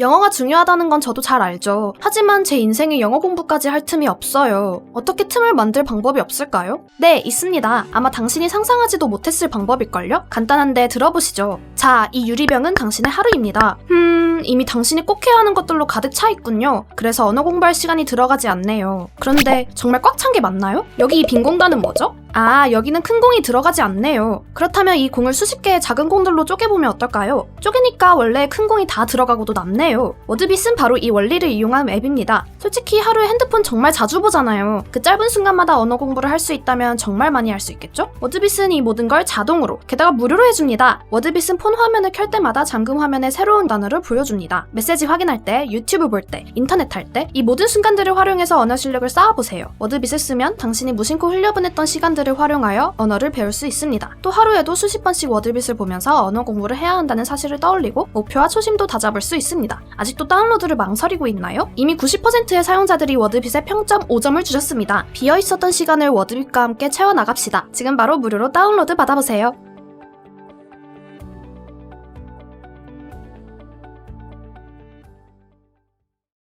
영어가 중요하다는 건 저도 잘 알죠. 하지만 제 인생에 영어 공부까지 할 틈이 없어요. 어떻게 틈을 만들 방법이 없을까요? 네, 있습니다. 아마 당신이 상상하지도 못했을 방법일걸요? 간단한데 들어보시죠. 자, 이 유리병은 당신의 하루입니다. 음, 이미 당신이 꼭 해야 하는 것들로 가득 차 있군요. 그래서 언어 공부할 시간이 들어가지 않네요. 그런데 정말 꽉 찬 게 맞나요? 여기 이 빈 공간은 뭐죠? 아, 여기는 큰 공이 들어가지 않네요. 그렇다면 이 공을 수십 개의 작은 공들로 쪼개보면 어떨까요? 쪼개니까 원래 큰 공이 다 들어가고도 남네요. 워드빗은 바로 이 원리를 이용한 앱입니다. 솔직히 하루에 핸드폰 정말 자주 보잖아요. 그 짧은 순간마다 언어 공부를 할 수 있다면 정말 많이 할 수 있겠죠? 워드빗은 이 모든 걸 자동으로, 게다가 무료로 해줍니다. 워드빗은 폰 화면을 켤 때마다 잠금 화면에 새로운 단어를 보여줍니다. 메시지 확인할 때, 유튜브 볼 때, 인터넷 할 때, 이 모든 순간들을 활용해서 언어 실력을 쌓아보세요. 워드빗을 쓰면 당신이 무심코 흘려보냈던 시간들 을 활용하여 언어를 배울 수 있습니다. 또 하루에도 수십 번씩 워드빗을 보면서 언어 공부를 해야 한다는 사실을 떠올리고 목표와 초심도 다잡을 수 있습니다. 아직도 다운로드를 망설이고 있나요? 이미 90%의 사용자들이 워드빗에 평점 5점을 주셨습니다. 비어 있었던 시간을 워드빗과 함께 채워나갑시다. 지금 바로 무료로 다운로드 받아보세요.